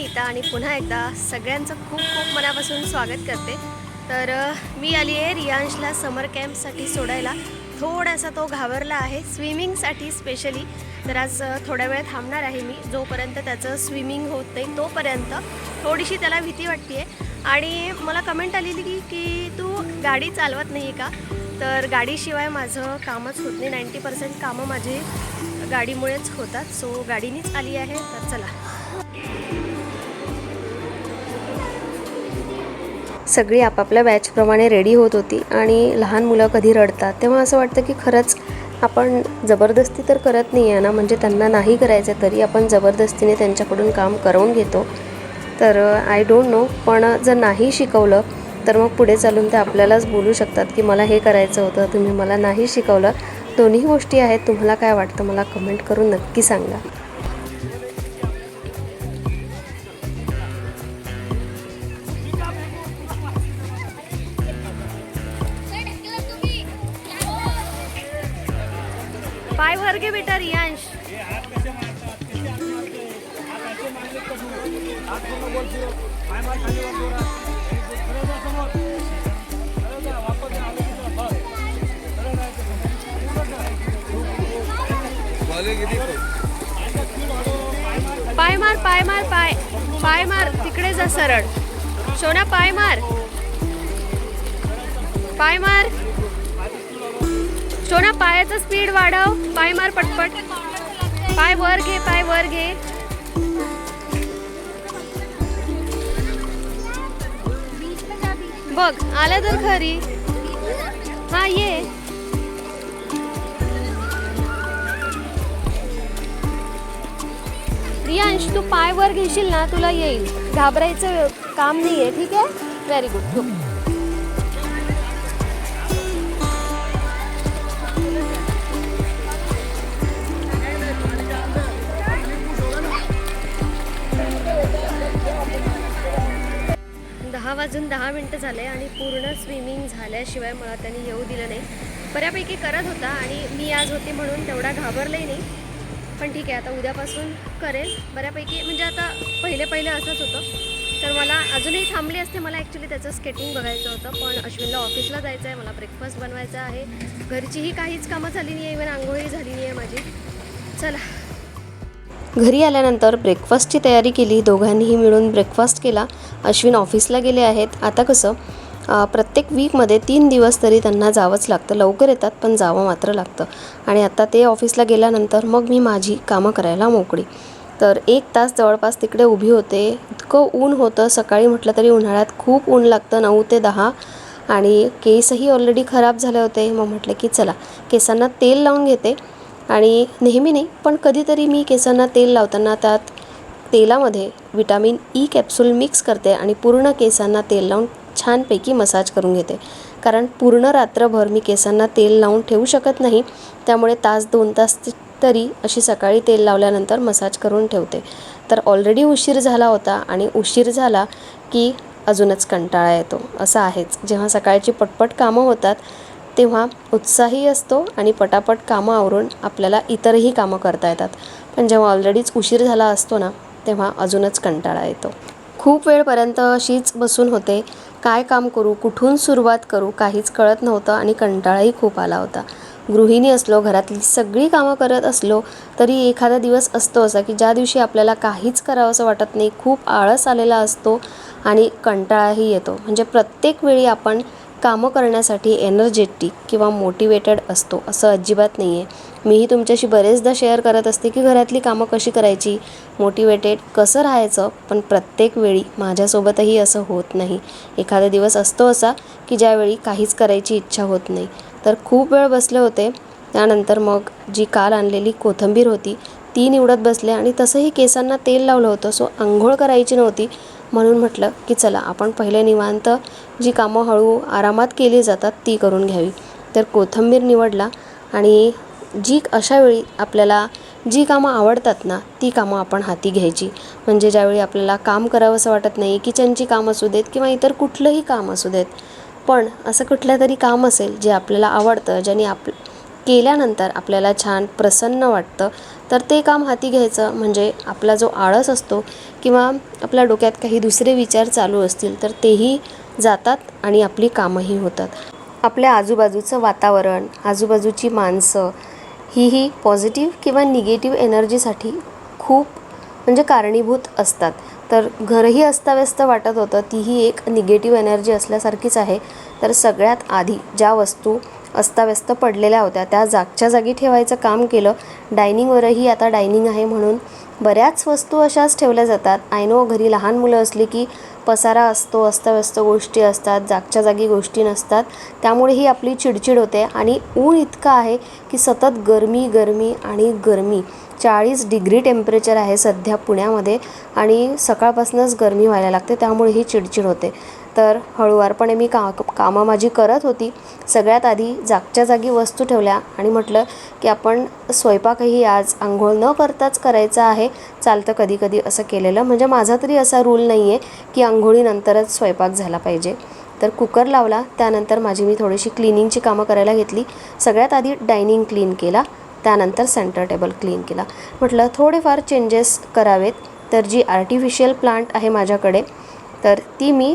पुन्हा एकदा सगळ्यांचं खूप खूप मनापासून स्वागत करते. तर मी आली आहे रियांशला समर कॅम्पसाठी सोडायला. थोडासा तो घाबरला आहे स्विमिंगसाठी स्पेशली तर आज थोड्या वेळ थांबणार आहे मी. जोपर्यंत त्याचं स्विमिंग होत नाही तोपर्यंत थोडीशी त्याला भीती वाटते आणि मला कमेंट आलेली की की तू गाडी चालवत नाही का? तर गाडीशिवाय माझं कामच होत नाही. नाईंटी पर्सेंट कामं माझी गाडीमुळेच होतात. सो गाडीनीच आली आहे. तर चला. सगळी आपापल्या बॅचप्रमाणे रेडी होत होती आणि लहान मुलं कधी रडतात तेव्हा असं वाटतं की खरंच आपण जबरदस्ती तर करत नाही आहे ना म्हणजे त्यांना नाही करायचं तरी आपण जबरदस्तीने त्यांच्याकडून काम करवून घेतो. तर आय डोंट नो पण जर नाही शिकवलं तर मग पुढे चालून ते आपल्यालाच बोलू शकतात की मला हे करायचं होतं तुम्ही मला नाही शिकवलं. दोन्ही गोष्टी आहेत तुम्हाला काय वाटतं मला कमेंट करून नक्की सांगा. पाय भर घे बेटा रियांश. पाय मार पाय मार पाय पाय मार. तिकडे जा सरळ. सोना पाय मार. पाय मार. सोना पायाचं स्पीड वाढव. पाय मार पटपट. पाय वर घे पाय वर घे. बघ आलं तर खरी. हा ये. रियांश तू पाय वर घेशील ना तुला येईल. घाबरायचं काम नाही आहे ठीक आहे? व्हेरी गुड दहा वाजून दहा मिनटं झाले आणि पूर्ण स्विमिंग झाल्याशिवाय मला त्यांनी येऊ दिलं नाही. बऱ्यापैकी करत होता आणि मी आज होती म्हणून तेवढा घाबरलंही नाही. पण ठीक आहे आता उद्यापासून करेल. बऱ्यापैकी म्हणजे आता पहिले पहिले असंच होतं. तर मला अजूनही थांबली असते मला ॲक्च्युली त्याचं स्केटिंग बघायचं होतं. पण अश्विनला ऑफिसला जायचं आहे मला ब्रेकफास्ट बनवायचा आहे. घरचीही काहीच कामं झाली नाही आहे इवन आंघोळी झाली नाही आहे माझी. चला. घरी आल्यानंतर ब्रेकफास्टची तयारी केली. दोघांनीही मिळून ब्रेकफास्ट केला. अश्विन ऑफिसला गेले आहेत. आता कसं प्रत्येक वीकमध्ये तीन दिवस तरी त्यांना जावंच लागतं. लवकर येतात पण जावं मात्र लागतं. आणि आता ते ऑफिसला गेल्यानंतर मग मी माझी कामं करायला मोकळी. तर एक तास जवळपास तिकडे उभी होते. इतकं ऊन होतं. सकाळी म्हटलं तरी उन्हाळ्यात खूप ऊन लागतं. नऊ ते दहा. आणि केसही ऑलरेडी खराब झाले होते. मग म्हटलं की चला केसांना तेल लावून घेते. आणि नेहमी नाही पण कधीतरी मी केसांना तेल लावताना त्यात तेलामध्ये विटामिन ई कॅप्सूल मिक्स करते आणि पूर्ण केसांना तेल लावून छानपैकी मसाज करून घेते. कारण पूर्ण रात्रभर मी केसांना तेल लावून ठेवू शकत नाही त्यामुळे तास दोन तास तरी अशी सकाळी तेल लावल्यानंतर मसाज करून ठेवते. तर ऑलरेडी उशीर झाला होता आणि उशीर झाला की अजूनच कंटाळा येतो. असं आहेच. जेव्हा सकाळची पटपट कामं होतात तेव्हा उत्साही असतो आणि पटापट कामं आवरून आपल्याला इतरही कामं करता येतात. पण जेव्हा ऑलरेडीच उशीर झाला असतो ना तेव्हा अजूनच कंटाळा येतो. खूप वेळपर्यंत अशीच बसून होते. काय काम करू कुठून सुरुवात करू काहीच कळत नव्हतं आणि कंटाळाही खूप आला होता. गृहिणी असलो घरातली सगळी कामं करत असलो तरी एखादा दिवस असतो असा की ज्या दिवशी आपल्याला काहीच करावंसं वाटत नाही खूप आळस आलेला असतो आणि कंटाळाही येतो. म्हणजे प्रत्येक वेळी आपण कामं करण्यासाठी एनर्जेटिक किंवा मोटिवेटेड असतो असं अजिबात नाही आहे मीही तुमच्याशी बरेचदा शेअर करत असते की घरातली कामं कशी करायची? मोटिवेटेड कसं राहायचं? पण प्रत्येक वेळी माझ्यासोबतही असं होत नाही. एखादा दिवस असतो असा की ज्यावेळी काहीच करायची इच्छा होत नाही. तर खूप वेळ बसले होते. त्यानंतर मग जी काल आणलेली कोथिंबीर होती ती निवडत बसले आणि तसंही केसांना तेल लावलं होतं. सो आंघोळ करायची नव्हती. म्हणून म्हटलं की चला आपण पहिले निवांत जी कामं हळू आरामात केली जातात ती करून घ्यावी. तर कोथिंबीर निवडला आणि जी अशावेळी आपल्याला जी कामं आवडतात ना ती कामं आपण हाती घ्यायची. म्हणजे ज्यावेळी आपल्याला काम करावंसं वाटत नाही किचनची काम असू देत किंवा इतर कुठलंही काम असू देत पण असं कुठलं तरी काम असेल जे आपल्याला आवडतं ज्याने आप केल्यानंतर आपल्याला छान प्रसन्न वाटतं. तर ते काम हाती घ्यायचं म्हणजे आपला जो आळस असतो किंवा आपल्या डोक्यात काही दुसरे विचार चालू असतील तर तेही जातात आणि आपली कामंही होतात. आपल्या आजूबाजूचं वातावरण आजूबाजूची माणसं ही ही पॉझिटिव्ह किंवा निगेटिव्ह एनर्जीसाठी खूप म्हणजे कारणीभूत असतात. तर घरही अस्ताव्यस्त वाटत होतं तीही एक निगेटिव्ह एनर्जी असल्यासारखीच आहे. तर सगळ्यात आधी ज्या वस्तू अस्ताव्यस्त पडलेल्या होत्या. त्या जागच्या जागी ठेवायचं काम केलं. डायनिंगवरही आता डायनिंग आहे म्हणून. बऱ्याच वस्तू अशाच ठेवल्या जातात. आय नो घरी लहान मुलं असली की पसारा असतो अस्ताव्यस्त गोष्टी असतात जागच्या जागी गोष्टी नसतात. त्यामुळे ही आपली चिडचिड होते आणि ऊन इतकं आहे की सतत गरमी गरमी आणि गरमी. चाळीस डिग्री टेम्परेचर आहे सध्या पुण्यामध्ये आणि सकाळपासूनच गरमी व्हायला लागते त्यामुळे ही चिडचिड होते. तर हळूवारपणे मी का कामं माझी करत होती. सगळ्यात आधी जागच्या जागी वस्तू ठेवल्या आणि म्हटलं की आपण स्वयंपाकही आज आंघोळ न करताच करायचा आहे. चालतं कधी कधी असं केलेलं. म्हणजे माझा तरी असा रूल नाही आहे की आंघोळीनंतरच स्वयंपाक झाला पाहिजे. तर कुकर लावला. त्यानंतर माझी मी थोडीशी क्लिनिंगची कामं करायला घेतली. सगळ्यात आधी डायनिंग क्लीन केला. त्यानंतर सेंटर टेबल क्लीन केला. म्हटलं थोडेफार चेंजेस करावेत. तर जी आर्टिफिशियल प्लांट आहे माझ्याकडे तर ती मी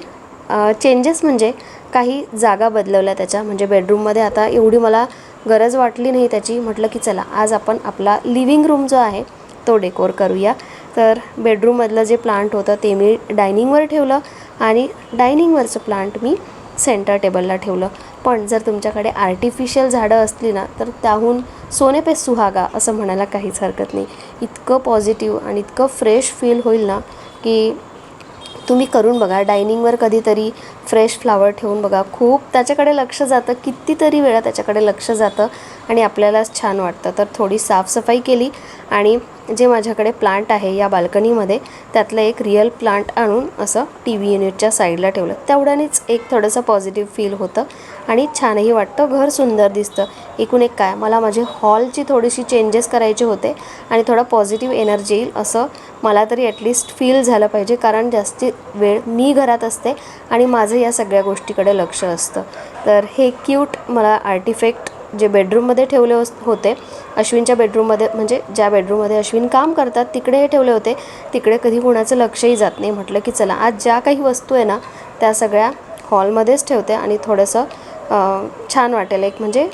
चेंजेस म्हणजे काही जागा बदलवल्या त्याच्या. म्हणजे बेडरूममध्ये आता एवढी मला गरज वाटली नाही त्याची. म्हटलं की चला आज आपण आपला लिव्हिंग रूम जो आहे तो डेकोर करूया. तर बेडरूममधलं जे प्लांट होतं ते मी डायनिंगवर ठेवलं आणि डायनिंगवरचं प्लांट मी सेंटर टेबलला ठेवलं. पण जर तुमच्याकडे आर्टिफिशियल झाडं असली ना तर त्याहून सोने पे सुहागा असं म्हणायला काहीच हरकत नाही. इतकं पॉझिटिव्ह आणि इतकं फ्रेश फील होईल ना की तुम्ही करून बघा डायनिंगवर कधीतरी फ्रेश फ्लावर ठेवून बघा. खूप त्याच्याकडे लक्ष जातं कितीतरी वेळा त्याच्याकडे लक्ष जातं आणि आपल्यालाच छान वाटतं. तर थोडी साफसफाई केली आणि जे माझ्याकडे प्लांट आहे या बाल्कनीमध्ये त्यातलं एक रिअल प्लांट आणून असं टी व्ही युनिटच्या साईडला ठेवलं. तेवढ्यानेच एक थोडंसं पॉझिटिव्ह फील होतं आणि छानही वाटतं. घर सुंदर दिसतं. एकूण एक काय मला माझे हॉलची थोडीशी चेंजेस करायचे होते आणि थोडा पॉझिटिव्ह एनर्जी येईल असं मला तरी ॲटलिस्ट फील झालं पाहिजे. कारण जास्ती वेळ मी घरात असते आणि माझं या सगळ्या गोष्टीकडे लक्ष असतं. तर हे क्यूट मला आर्टिफॅक्ट जे बेडरूममध्ये ठेवले होते अश्विनच्या बेडरूममध्ये म्हणजे ज्या बेडरूममध्ये अश्विन काम करतात तिकडे हे ठेवले होते. तिकडे कधी कोणाचं लक्षही जात नाही. म्हटलं की चला आज ज्या काही वस्तू आहे ना त्या सगळ्या हॉलमध्येच ठेवते आणि थोडंसं छान वाटेल. एक म्हणजे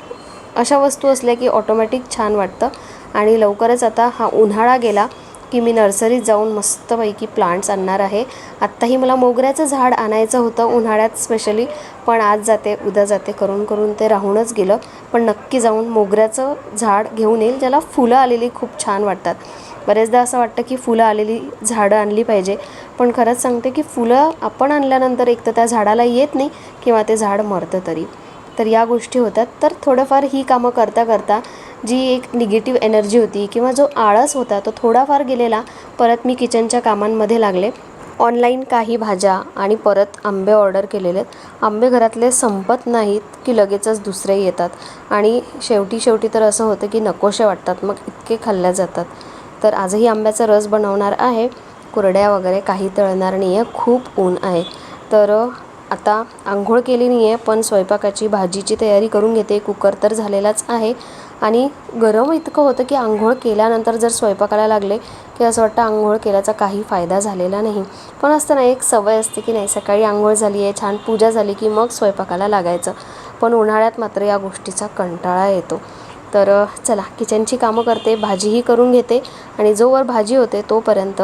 अशा वस्तू असल्या की ऑटोमॅटिक छान वाटतं. आणि लवकरच आता हा उन्हाळा गेला की मी नर्सरीत जाऊन मस्तपैकी प्लांट्स आणणार आहे. आत्ताही मला मोगऱ्याचं झाड आणायचं होतं उन्हाळ्यात स्पेशली पण आज जाते उद्या जाते करून करून ते राहूनच गेलं. पण नक्की जाऊन मोगऱ्याचं झाड घेऊन येईल ज्याला फुलं आलेली खूप छान वाटतात. बरेचदा असं वाटतं की फुलं आलेली झाडं आणली पाहिजे. पण खरंच सांगते की फुलं आपण आणल्यानंतर एक तर त्या झाडाला येत नाही किंवा ते झाड मरतं तरी. तर या गोष्टी होतात. तर थोडंफार ही कामं करता करता जी एक निगेटिव्ह एनर्जी होती किंवा जो आळस होता तो थोडाफार गेलेला परत मी किचनच्या कामांमध्ये लागले. ऑनलाईन काही भाज्या आणि परत आंबे ऑर्डर केलेले आहेत. आंबे घरातले संपत नाहीत की लगेचच दुसरे येतात. आणि शेवटी शेवटी तर असं होतं की नकोशे वाटतात मग इतके खाल्ल्या जातात. तर आजही आंब्याचा रस बनवणार आहे. कुरड्या वगैरे काही तळणार नाही आहे खूप ऊन आहे. तर आता आंघोळ केली नाही आहे पण स्वयंपाकाची भाजीची तयारी करून घेते. कुकर तर झालेलाच आहे. आणि गरम इतकं होतं की आंघोळ केल्यानंतर जर स्वयंपाकाला लागले की असं वाटतं आंघोळ केल्याचा काही फायदा झालेला नाही. पण असतं ना एक सवय असते की नाही सकाळी आंघोळ झाली आहे छान पूजा झाली की मग स्वयंपाकाला लागायचं. पण उन्हाळ्यात मात्र या गोष्टीचा कंटाळा येतो. तर चला किचनची कामं करते भाजीही करून घेते आणि जोवर भाजी होते तोपर्यंत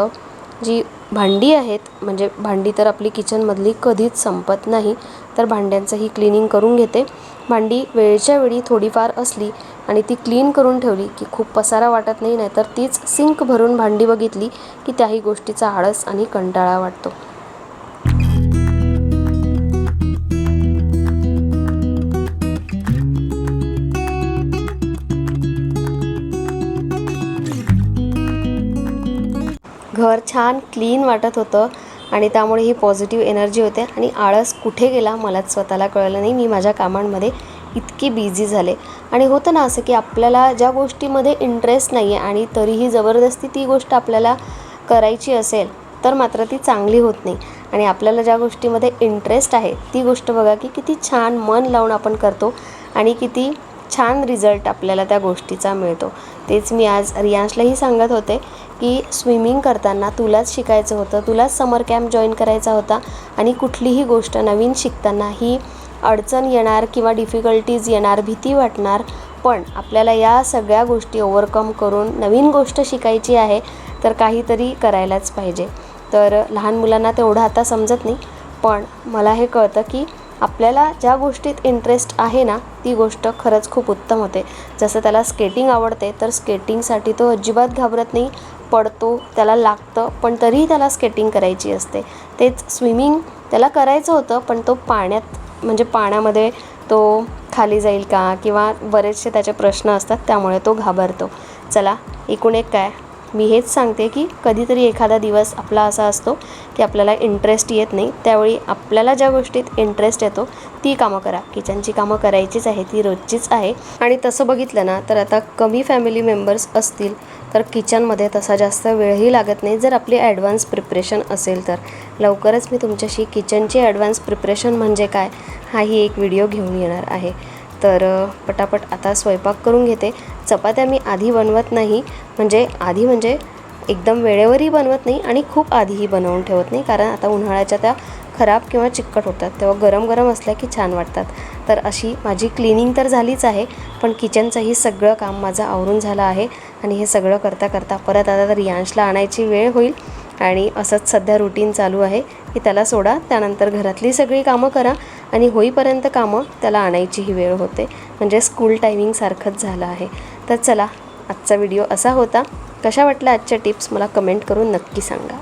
जी भांडी आहेत म्हणजे भांडी तर आपली किचनमधली कधीच संपत नाही तर भांड्यांचंही क्लिनिंग करून घेते. भांडी वेळच्या वेळी थोडीफार असली आणि ती क्लीन करून ठेवली की खूप पसारा वाटत नाही नाहीतर तीच सिंक भरून भांडी बघितली की त्याही गोष्टीचा आळस आणि कंटाळा वाटतो. घर छान क्लीन वाटत होतं आणि त्यामुळे ही पॉझिटिव्ह एनर्जी होते आणि आळस कुठे गेला मलाच स्वतःला कळलं नाही. मी माझ्या कामांमध्ये इतकी बिझी झाले. आणि होतं ना असं की आपल्याला ज्या गोष्टीमध्ये इंटरेस्ट नाही आहे आणि तरीही जबरदस्ती ती गोष्ट आपल्याला करायची असेल तर मात्र ती चांगली होत नाही. आणि आपल्याला ज्या गोष्टीमध्ये इंटरेस्ट आहे ती गोष्ट बघा की किती छान मन लावून आपण करतो आणि किती छान रिझल्ट आपल्याला त्या गोष्टीचा मिळतो. तेच मी आज रियांशलाही सांगत होते की स्विमिंग करताना तुलाच शिकायचं होतं तुलाच समर कॅम्प जॉईन करायचा होता आणि कुठलीही गोष्ट नवीन शिकताना ही अडचण येणार किंवा डिफिकल्टीज येणार भीती वाटणार पण आपल्याला या सगळ्या गोष्टी ओव्हरकम करून नवीन गोष्ट शिकायची आहे तर काहीतरी करायलाच पाहिजे. तर लहान मुलांना तेवढं आता समजत नाही पण मला हे कळतं की आपल्याला ज्या गोष्टीत इंटरेस्ट आहे ना ती गोष्ट खरंच खूप उत्तम होते. जसं त्याला स्केटिंग आवडते तर स्केटिंगसाठी तो अजिबात घाबरत नाही पडतो त्याला लागतं पण तरीही त्याला स्केटिंग करायची असते. तेच स्विमिंग त्याला करायचं होतं पण तो पाण्यात म्हणजे पाण्यामध्ये तो खाली जाईल का? किंवा बरेचसे त्याचे प्रश्न असतात त्यामुळे तो घाबरतो. चला एकूण एक काय? मी हेच सांगते की कधीतरी एखादा दिवस आपला असा असतो की आपल्याला इंटरेस्ट येत नाही. त्यावेळी आपल्याला ज्या गोष्टीत इंटरेस्ट येतो ती कामं करा. किचनची कामं करायचीच आहे ती रोजचीच आहे. आणि तसं बघितलं ना तर आता कमी फॅमिली मेंबर्स असतील तर किचनमध्ये तसा जास्त वेळही लागत नाही जर आपली ॲडव्हान्स प्रिपरेशन असेल तर. लवकरच मी तुमच्याशी किचनची ॲडव्हान्स प्रिपरेशन म्हणजे काय हाही एक व्हिडिओ घेऊन येणार आहे. तर पटापट आता स्वयंपाक करून घेते. चपात्या मी आधी बनवत नाही म्हणजे आधी म्हणजे एकदम वेळेवरही बनवत नाही आणि खूप आधीही बनवून ठेवत नाही कारण आता उन्हाळ्याच्या त्या खराब किंवा चिकट होतात तेव्हा गरम गरम असल्या की छान वाटतात. तर अशी माझी क्लिनिंग तर झालीच आहे पण किचनचंही सगळं काम माझं आवरून झालं आहे आणि हे सगळं करता करता परत आता तर यांशला आणायची वेळ होईल. आणि असंच सध्या रुटीन चालू आहे की त्याला सोडा त्यानंतर घरातली सगळी कामं करा आणि होईपर्यंत कामं त्याला आणायचीही वेळ होते. म्हणजे स्कूल टायमिंगसारखंच झालं आहे. तर चला आजचा व्हिडिओ असा होता. कशा वाटल्या आजच्या टिप्स मला कमेंट करून नक्की सांगा.